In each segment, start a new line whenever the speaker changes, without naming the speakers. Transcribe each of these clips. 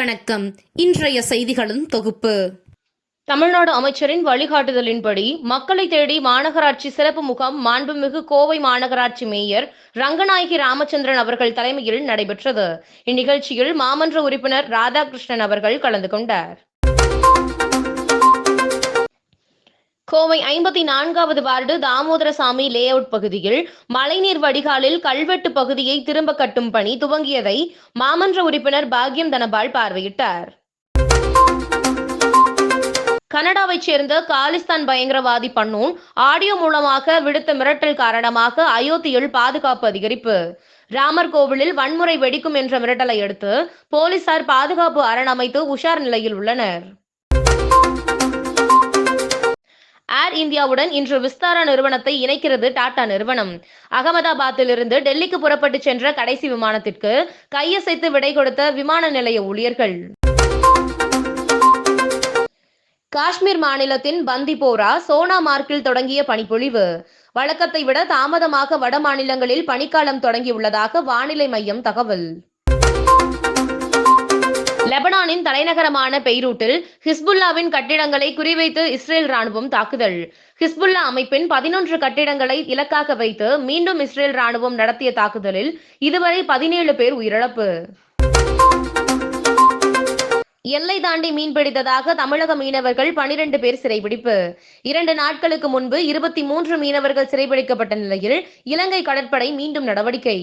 வணக்கம். இன்றைய செய்திகளின் தொகுப்பு.
தமிழ்நாடு அமைச்சரின் வழிகாட்டுதலின்படி மக்களை தேடி மாநகராட்சி சிறப்பு முகாம் மாண்புமிகு கோவை மாநகராட்சி மேயர் ரங்கநாயகி ராமச்சந்திரன் அவர்கள் தலைமையில் நடைபெற்றது. இந்நிகழ்ச்சியில் மாமன்ற உறுப்பினர் ராதாகிருஷ்ணன் அவர்கள் கலந்து கொண்டார். கோவை ஐம்பத்தி நான்காவது வார்டு தாமோதரசாமி லே அவுட் பகுதியில் மழைநீர் வடிகாலில் கல்வெட்டு பகுதியை திரும்ப கட்டும் பணி துவங்கியதை மாமன்ற உறுப்பினர் பாக்யம் தனபால் பார்வையிட்டார். கனடாவைச் சேர்ந்த காலிஸ்தான் பயங்கரவாதி பன்னூன் ஆடியோ மூலமாக விடுத்த மிரட்டல் காரணமாக அயோத்தியில் பாதுகாப்பு அதிகரிப்பு. ராமர் கோவிலில் வன்முறை வெடிக்கும் என்ற மிரட்டலை அடுத்து போலீசார் பாதுகாப்பு அரண் அமைத்து உஷார் நிலையில் உள்ளனர். ஏர் இந்தியாவுடன் இன்று விஸ்தாரா நிறுவனத்தை இணைக்கிறது டாடா நிறுவனம். அகமதாபாத்திலிருந்து டெல்லிக்கு புறப்பட்டு சென்ற கடைசி விமானத்திற்கு கையசைத்து விடை கொடுத்த விமான நிலைய ஊழியர்கள். காஷ்மீர் மாநிலத்தின் பந்திபோரா சோனாமார்க்கில் தொடங்கிய பனிப்பொழிவு. வழக்கத்தை விட தாமதமாக வட மாநிலங்களில் பனிக்காலம் தொடங்கியுள்ளதாக வானிலை மையம் தகவல். லெபனானின் தலைநகரமான பெய்ரூட்டில் ஹிஸ்புல்லாவின் கட்டிடங்களை குறிவைத்து இஸ்ரேல் ராணுவம் தாக்குதல். ஹிஸ்புல்லா அமைப்பின் பதினொன்று கட்டிடங்களை இலக்காக வைத்து மீண்டும் இஸ்ரேல் ராணுவம் நடத்திய தாக்குதலில் இதுவரை பதினேழு பேர் உயிரிழப்பு. எல்லை தாண்டி மீன்பிடித்ததாக தமிழக மீனவர்கள் பனிரெண்டு பேர் சிறைபிடிப்பு இரண்டு நாட்களுக்கு முன்பு இருபத்தி மூன்று மீனவர்கள் சிறைபிடிக்கப்பட்ட நிலையில் இலங்கை கடற்படை மீண்டும் நடவடிக்கை.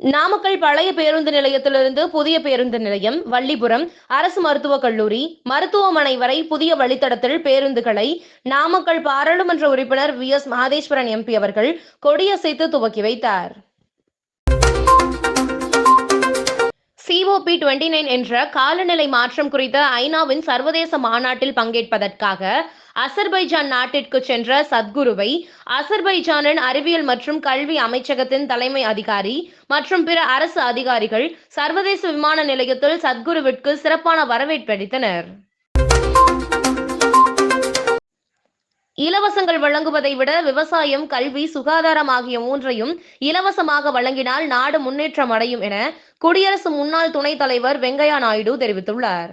நாமக்கல் பழைய பேருந்து நிலையத்திலிருந்து புதிய பேருந்து நிலையம் வள்ளிபுரம் அரசு மருத்துவக் கல்லூரி மருத்துவமனை வரை புதிய வழித்தடத்தில் பேருந்துகளை நாமக்கல் பாராளுமன்ற உறுப்பினர் வி. எஸ். மாதேஸ்வரன் எம்பி அவர்கள் கொடியசைத்து துவக்கி வைத்தார். சிஓபி டுவெண்ட்டி நைன் என்ற காலநிலை மாற்றம் குறித்த ஐநாவின் சர்வதேச மாநாட்டில் பங்கேற்பதற்காக அசர்பைஜான் நாட்டிற்கு சென்ற சத்குருவை அசர்பைஜானின் அறிவியல் மற்றும் கல்வி அமைச்சகத்தின் தலைமை அதிகாரி மற்றும் பிற அரசு அதிகாரிகள் சர்வதேச விமான நிலையத்தில் சத்குருவிற்கு சிறப்பான வரவேற்பளித்தனர் இலவசங்கள் வழங்குவதை விட விவசாயம் கல்வி சுகாதாரம் ஆகிய மூன்றையும் இலவசமாக வழங்கினால் நாடு முன்னேற்றம் அடையும் என குடியரசு முன்னாள் துணைத் தலைவர் வெங்கையா நாயுடு தெரிவித்துள்ளார்.